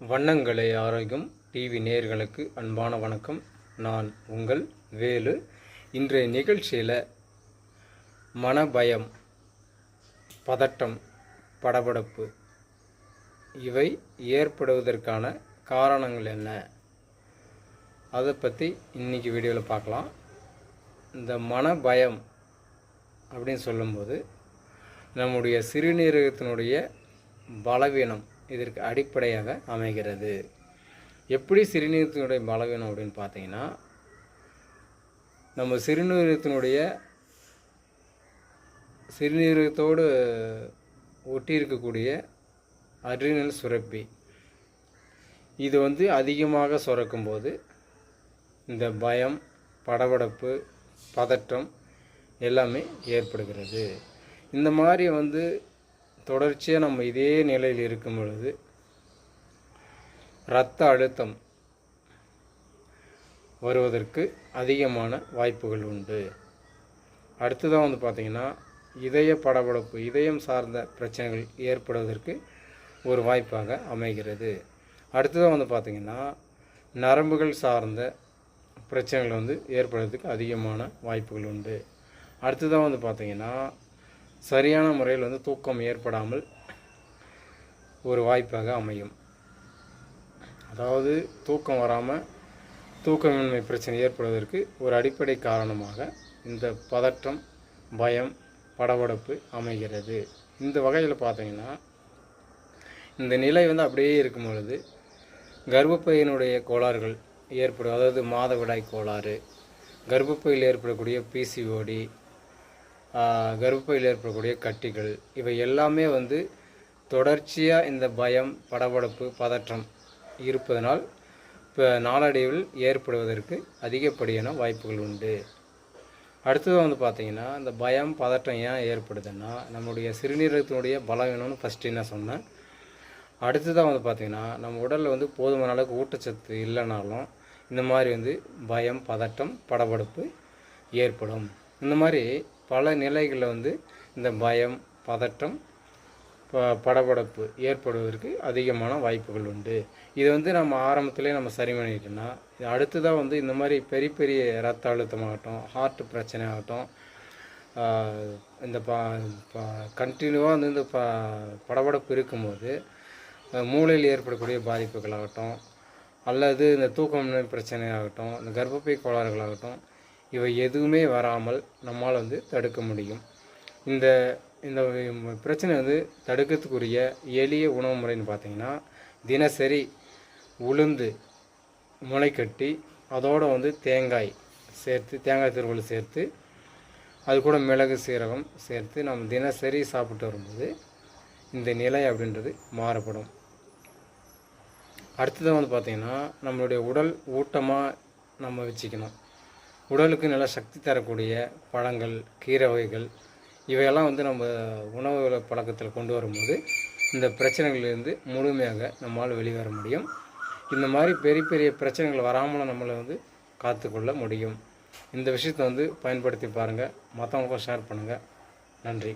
வண்ணங்களை ஆரோக்கியம் டிவி நேயர்களுக்கு அன்பான வணக்கம். நான் உங்கள் வேலு. இன்றைய நிகழ்ச்சியில் மனபயம் பதட்டம் படபடப்பு இவை ஏற்படுவதற்கான காரணங்கள் என்ன? அதை பற்றி இன்றைக்கி வீடியோவில் பார்க்கலாம் இந்த மனபயம் அப்படின்னு சொல்லும்போது நம்முடைய சிறுநீரகத்தினுடைய பலவீனம் இதற்கு அடிப்படையாக அமைகிறது. எப்படி சிறுநீரகத்தினுடைய பலவீனம் அப்படின்னு பார்த்தீங்கன்னா நம்ம சிறுநீரகத்தினுடைய சிறுநீரகத்தோடு ஒட்டி இருக்கக்கூடிய அட்ரினல் சுரப்பி. இது வந்து அதிகமாக சுரக்கும்போது இந்த பயம் படபடப்பு பதற்றம் எல்லாமே ஏற்படுகிறது. இந்த மாதிரி வந்து தொடர்ச்சியாக நம்ம இதே நிலையில் இருக்கும் பொழுது இரத்த அழுத்தம் வருவதற்கு அதிகமான வாய்ப்புகள் உண்டு. அடுத்ததாக வந்து பார்த்திங்கன்னா இதய படபடப்பு இதயம் சார்ந்த பிரச்சனைகள் ஏற்படுவதற்கு ஒரு வாய்ப்பாக அமைகிறது. அடுத்ததாக வந்து பார்த்திங்கன்னா நரம்புகள் சார்ந்த பிரச்சனைகள் வந்து ஏற்படுறதுக்கு அதிகமான வாய்ப்புகள் உண்டு. அடுத்ததாக வந்து பார்த்திங்கன்னா சரியான முறையில் வந்து தூக்கம் ஏற்படாமல் ஒரு வாய்ப்பாக அமையும். அதாவது தூக்கம் வராமல் தூக்கமின்மை பிரச்சனை ஏற்படுவதற்கு ஒரு அடிப்படை காரணமாக இந்த பதற்றம் பயம் படபடப்பு அமைகிறது. இந்த வகையில் பார்த்தீங்கன்னா இந்த நிலை வந்து அப்படியே இருக்கும் பொழுது கர்ப்பப்பையினுடைய கோளாறுகள் ஏற்படும். அதாவது மாதவிடாய் கோளாறு கர்ப்பப்பையில் ஏற்படக்கூடிய பிசிஓடி கர்ப்பையில் ஏற்படக்கூடிய கட்டிகள். இவை எல்லாமே வந்து தொடர்ச்சியாக இந்த பயம் படபடப்பு பதற்றம் இருப்பதனால் இப்போ நாளடைவில் ஏற்படுவதற்கு அதிகப்படியான வாய்ப்புகள் உண்டு. அடுத்தது வந்து பார்த்திங்கன்னா இந்த பயம் பதட்டம் ஏன் ஏற்படுதுன்னா நம்முடைய சிறுநீரகத்தினுடைய பலவீனம்னு ஃபஸ்ட்டு என்ன சொன்னேன்? அடுத்ததாக வந்து பார்த்திங்கன்னா நம்ம உடலில் வந்து போதுமான அளவுக்கு ஊட்டச்சத்து இல்லைனாலும் இந்த மாதிரி வந்து பயம் பதட்டம் படபடப்பு ஏற்படும். இந்த மாதிரி பல நிலைகளில் வந்து இந்த பயம் பதட்டம் ப படபடப்பு ஏற்படுவதற்கு அதிகமான வாய்ப்புகள் உண்டு. இதை வந்து நம்ம ஆரம்பத்திலே நம்ம சரி பண்ணிட்டோம்னா அடுத்ததாக வந்து இந்த மாதிரி பெரிய பெரிய ரத்த அழுத்தமாகட்டும் ஹார்ட் பிரச்சனை ஆகட்டும் இந்த ப கண்டினியூவாக வந்து இந்த ப படபடப்பு இருக்கும்போது மூளையில் ஏற்படக்கூடிய பாதிப்புகளாகட்டும் அல்லது இந்த தூக்கமின்மை பிரச்சனையாகட்டும் இந்த கர்ப்பப்பை கோளாறுகளாகட்டும் இவை எதுவுமே வராமல் நம்மால் வந்து தடுக்க முடியும். இந்த இந்த பிரச்சனை வந்து தடுக்கிறதுக்குரிய எளிய உணவு முறைன்னு பார்த்தீங்கன்னா தினசரி உளுந்து முளைக்கட்டி அதோடு வந்து தேங்காய் சேர்த்து தேங்காய் திருவள்ளு சேர்த்து அது கூட மிளகு சீரகம் சேர்த்து நம்ம தினசரி சாப்பிட்டு வரும்போது இந்த நிலை அப்படின்றது மாறுபடும். அடுத்தது வந்து பார்த்திங்கன்னா நம்மளுடைய உடல் ஊட்டமாக நம்ம வச்சுக்கணும். உடலுக்கு நல்ல சக்தி தரக்கூடிய பழங்கள் கீரை வகைகள் இவையெல்லாம் வந்து நம்ம உணவு பழக்கத்தில் கொண்டு வரும்போது இந்த பிரச்சனைகளிலிருந்து முழுமையாக நம்மால் வெளிவர முடியும். இந்த மாதிரி பெரிய பெரிய பிரச்சனைகள் வராமல் நம்மளை வந்து காத்துக்கொள்ள முடியும். இந்த விஷயத்தை வந்து பயன்படுத்தி பாருங்கள் மற்றவங்களுக்கும் ஷேர் பண்ணுங்கள் நன்றி.